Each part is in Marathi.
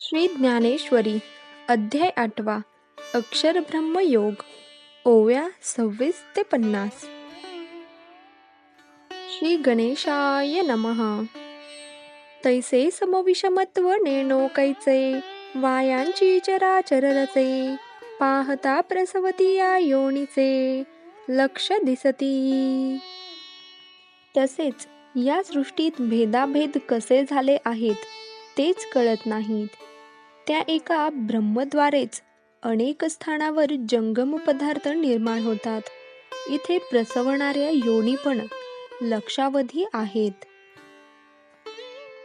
श्री ज्ञानेश्वरी अध्याय आठवा अक्षरब्रह्म योग ओव्या सव्वीस ते पन्नास. श्री गणेशाय नमः. तैसे समविषमत्व नेणो कैचे वायांची चराचर रचे पाहता प्रसवती या योनीचे लक्ष दिसती. तसेच या सृष्टीत भेदाभेद कसे झाले आहेत तेच कळत नाहीत. त्या एका ब्रह्मद्वारेच अनेक स्थानावर जंगम पदार्थ निर्माण होतात. इथे प्रसवणाऱ्या योनी पण लक्षावधी आहेत.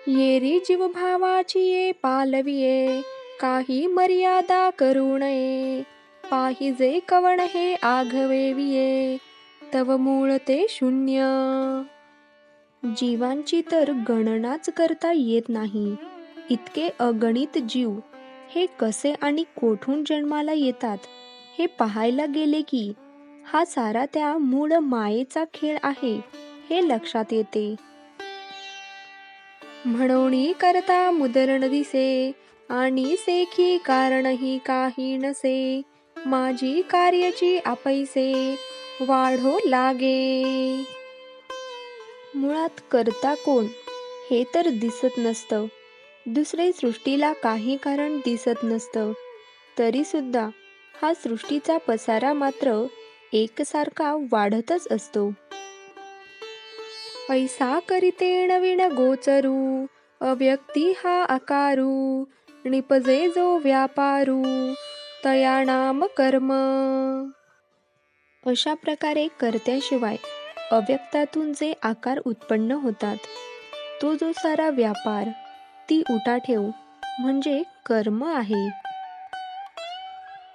येरी जीवभावाची ये पालविये काही मर्यादा करू नये पाहिजे कवण हे आघवेविये तव मूळ ते शून्य. जीवांची तर गणनाच करता येत नाही इतके अगणित जीव हे कसे आणि कोठून जन्माला येतात हे पाहायला गेले की हा सारा त्या मूळ मायेचा खेळ आहे हे लक्षात येते. म्हणून करता मुदरण दिसे आणि सेखी कारणही काही नसे. माझी कार्याची आपैसे वाढो लागे. मुळात करता कोण हे तर दिसत नसतं. दुसरे सृष्टीला काही कारण दिसत नसतं. तरीसुद्धा हा सृष्टीचा पसारा मात्र एकसारखा वाढतच असतो. पैसा करीते नवीन गोचरू अव्यक्ती हा आकारू निपजे जो व्यापारू तया नाम कर्म. अशा प्रकारे कर्त्याशिवाय अव्यक्तातून जे आकार उत्पन्न होतात तो जो सारा व्यापार ती उठा ठेव. म्हणजे कर्म आहे.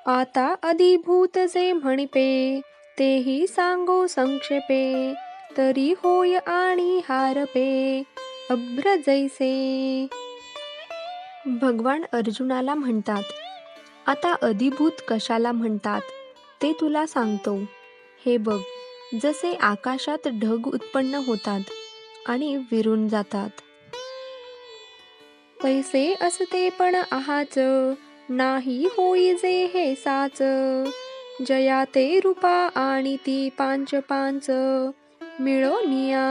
आता अधिभूत जे म्हणिपे तेही सांगो संक्षेपे. तरी होय आणि हारपे अभ्र जैसे. भगवान अर्जुनाला म्हणतात आता अधिभूत कशाला म्हणतात ते तुला सांगतो. हे बघ जसे आकाशात ढग उत्पन्न होतात आणि विरून जातात. पैसे असते पण आहाच. नाही होई जे हे साच. जया ते रूपा आणि ती पांच पांच. मिळोनिया.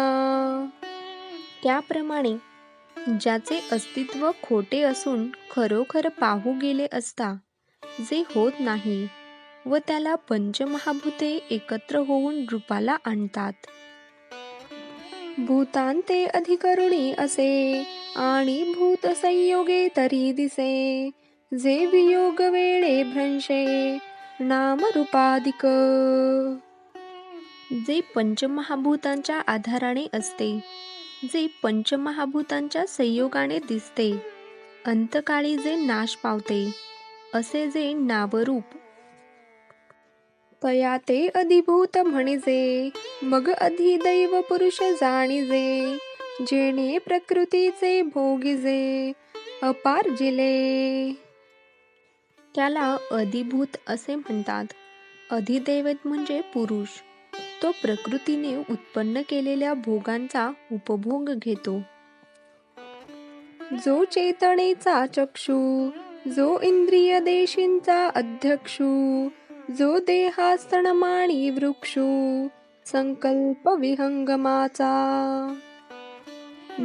त्याप्रमाणे ज्याचे अस्तित्व खोटे असून खरोखर पाहू गेले असता जे होत नाही व त्याला पंचमहाभूते एकत्र होऊन रूपाला आणतात. भूतांते अधिकरुणी असे आणि भूत संयोगे तरी दिसे. जे वियोग वेळे भ्रंशे नाम रूपाधिक जे पंचमहाभूतांच्या आधाराने असते जे पंचमहाभूतांच्या संयोगाने दिसते अंतकाळी जे नाश पावते असे जे नावरूप तया ते अधिभूत म्हणजे मग अधिदैव पुरुष जाणिजे जेणे प्रकृतीचे भोगिजे अपार जिले. त्याला अधिभूत असे म्हणतात. अधिदैवत म्हणजे पुरुष. तो प्रकृतीने उत्पन्न केलेल्या भोगांचा उपभोग घेतो. जो चेतनेचा चक्षु जो इंद्रिय देशींचा अध्यक्षू जो देहास्तणमाणी वृक्षू संकल्प विहंगमाचा.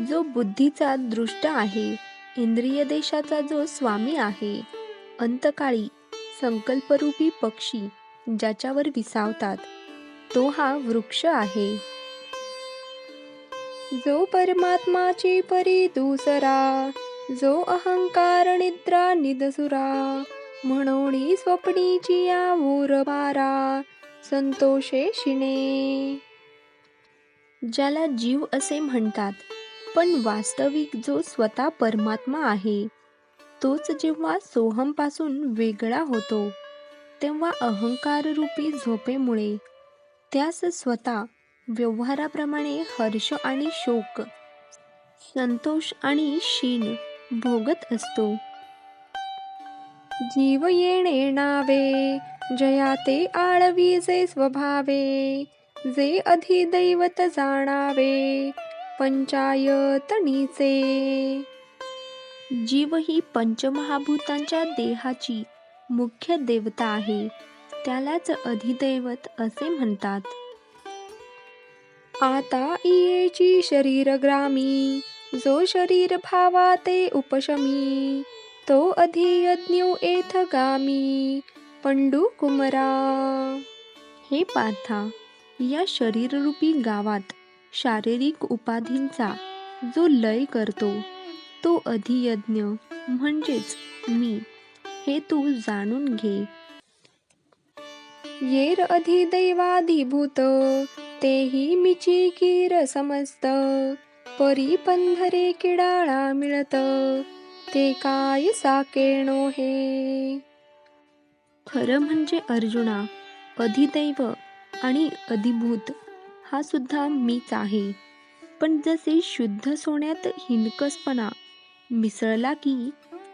जो बुद्धीचा दृष्ट आहे इंद्रिय देशाचा जो स्वामी आहे अंतकाळी संकल्परूपी पक्षी ज्याच्यावर विसावतात तो हा वृक्ष आहे. जो परमात्माची परी दुसरा जो अहंकार निद्रा निदसुरा म्हणून स्वप्नीची आऊर बारा संतोषे शिणे. ज्याला जीव असे म्हणतात पण वास्तविक जो स्वतः परमात्मा आहे तोच जेव्हा सोहमपासून वेगळा होतो तेव्हा अहंकार रूपी झोपेमुळे त्यास स्वतः व्यवहाराप्रमाणे हर्ष आणि शोक संतोष आणि शीन भोगत असतो. जीव येणे नावे. जया ते आळवी जे स्वभावे. जे अधिदैवत जाणावे. पंचायतनीचे. जीव ही पंचमहाभूतांच्या देहाची मुख्य देवता आहे. त्यालाच अधिदैवत असे म्हणतात. आता इयेची शरीर ग्रामी जो शरीर भावा ते उपशमी. तो अधियज्ञो एथ गामी पंडू कुमरा हे पाथा या शरीररूपी गावात शारीरिक उपाधींचा जो लय करतो तो अधियज्ञ म्हणजेच मी हे तू जाणून घे. येर अधिदैवाधिभूत तेही मिची कीर समस्त परी पंधरे किडाळा मिळत. ते काय साकेणो हे? खरं म्हणजे अर्जुना अधिदैव आणि अधिभूत हा सुद्धा मीच आहे. पण जसे शुद्ध सोन्यात हिनकसपणा मिसळला की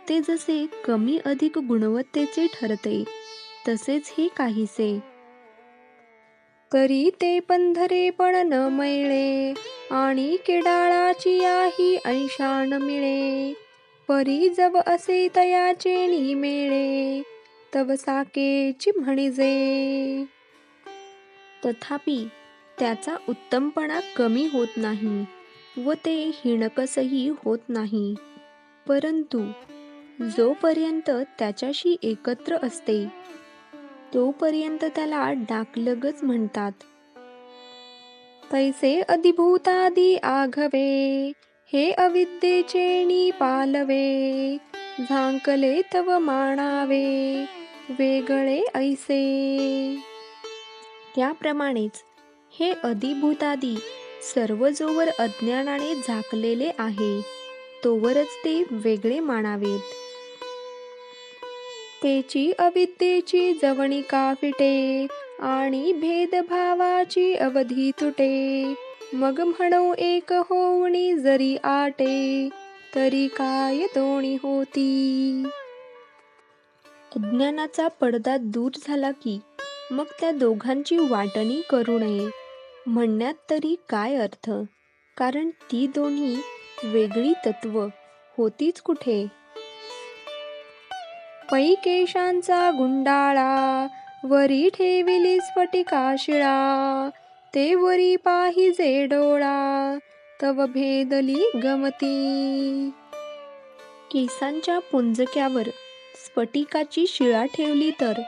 ते जसे कमी अधिक गुणवत्तेचे ठरते तसेच हे काहीसे. तरी ते पंधरे पण न मिळे आणि किडाळाची याही अंशान मिळे. परी जव असे तयाचे निमेळे तव साकेची म्हणिजे तथापि त्याचा उत्तमपणा कमी होत नाही व ते हिणकसही होत नाही. परंतु जोपर्यंत त्याच्याशी एकत्र असते तोपर्यंत त्याला डाकलगच म्हणतात. तैसे अधिभूतादि आघवे हे अविद्येचे पालवे झांकले तव माणावे वेगळे ऐसे. त्याप्रमाणेच हे अधिभूतादी सर्व जोवर अज्ञानाने झाकलेले आहे तोवरच ते वेगळे मानावेत तेची अविद्येची जवणिका फिटे आणि भेदभावाची अवधी तुटे. मग म्हणू एक होवणी जरी आटे तरी काय दोणी होती? अज्ञानाचा पडदा दूर झाला की मग त्या दोघांची वाटणी करू नये. म्हणण्यात तरी काय अर्थ? कारण ती दोन्ही वेगळी तत्व होतीच कुठे? पै केशांचा गुंडाळा वरी ठेविली स्फटिका शिळा ते वरी पाहिजे डोळा तव भेदली गमती. केसांच्या पुंजक्यावर स्फटिकाची शिळा ठेवली तर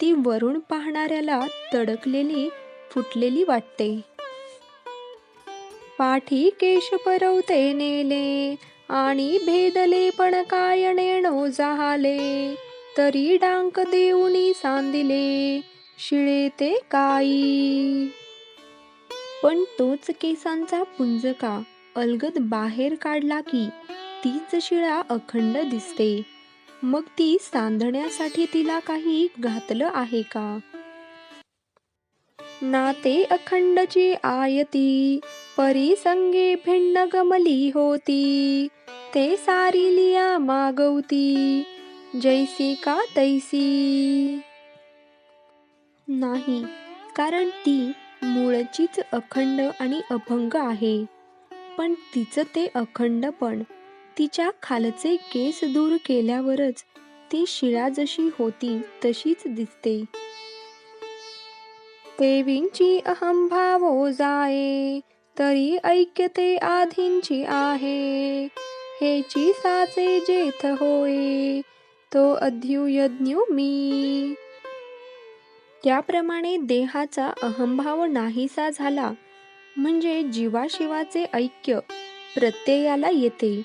ती वरून पाहणाऱ्याला तडकलेली फुटलेली वाटते. पाठी केश परवते नेले आणि भेदले पण काय नेणो जाहाले तरी डांक देऊनी सांदिले शिळे ते काई. पण तोच केसांचा पुंजका अलगद बाहेर काढला की तीच शिळा अखंड दिसते. मग ती सांधण्यासाठी तिला काही घातलं आहे का? नाते अखंडची आयती परिसंगे भिन्न गमली होती. ते सारी लिया मागवती जैसी का तैसी. नाही कारण ती मूळचीच अखंड आणि अभंग आहे. पण तिचं ते अखंडपण तिच्या खालचे केस दूर केल्यावरच ती शिळा जशी होती तशीच दिसते. देवींची अहंभावो जाये तरी ऐक्यते आधींची आहे. हेची साचे जेथ होय तो अध्युयज्ञू मी. त्याप्रमाणे देहाचा अहंभाव नाहीसा झाला. म्हणजे जीवाशिवाचे ऐक्य प्रत्ययाला येते.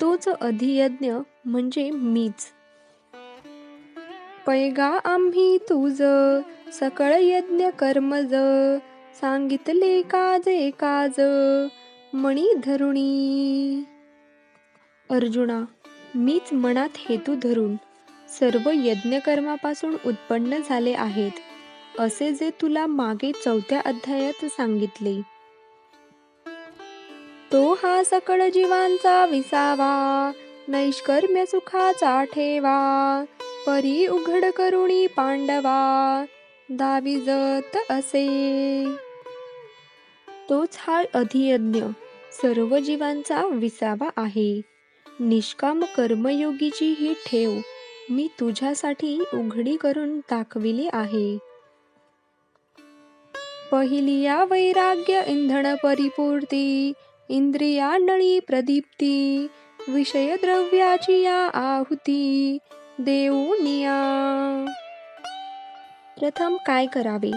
तोच अधियज्ञ म्हणजे मीच. पैगा आम्ही तुझ सकळ यज्ञ कर्मज सांगितले काजे काज मणी धरुणी. अर्जुना मीच मनात हेतू धरून सर्व यज्ञकर्मापासून उत्पन्न झाले आहेत. असे जे तुला मागे चौथ्या अध्यायात सांगितले. तो हा सकळ जीवांचा विसावा नैष्कर्म्य सुखाचा ठेवा परी उघड करुणी पांडवा दाविजत असे. तोच हा अधियज्ञ सर्व जीवांचा विसावा आहे. निष्काम कर्मयोगीची ही ठेव मी तुझ्यासाठी उघडी करून दाखविली आहे. पहिली या वैराग्य इंधन परिपूर्ती इंद्रिया नळी प्रदीप्ती विषय द्रव्याची या आहुती देऊनिया. प्रथम काय करावे?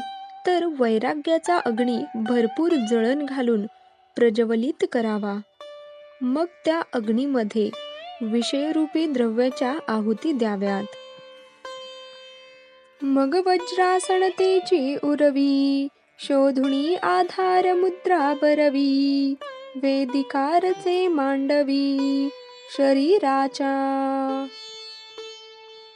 तर वैराग्याचा अग्नी भरपूर जळण घालून प्रज्वलित करावा. मग त्या अग्नीमध्ये विषयरूपी द्रव्याच्या आहुती द्याव्यात. मग वज्रासनतेची उरवी शोधुणी आधार मुद्रा बरवी वेदिकारचे मांडवी शरीराच्या.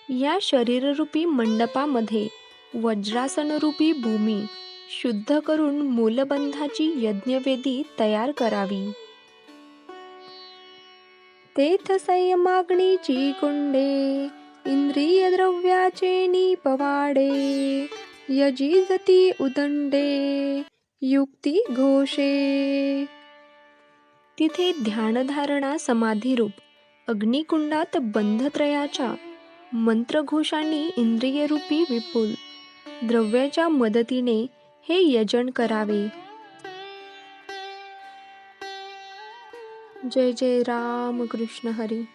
या शरीररूपी मंडपामध्ये वज्रासनरूपी भूमी शुद्ध करून मूलबंधाची यज्ञवेदी तयार करावी. तेथ संयमाग्नीची कुंडे इंद्रिय द्रव्याचे निपवाडे यजिजती उदंडे युक्ती घोषे। तिथे ध्यानधारणा समाधीरूप अग्निकुंडात बंधत्रयाच्या मंत्रघोषांनी इंद्रियरूपी विपुल द्रव्याच्या मदतीने हे यजन करावे. जय जय राम कृष्ण हरी।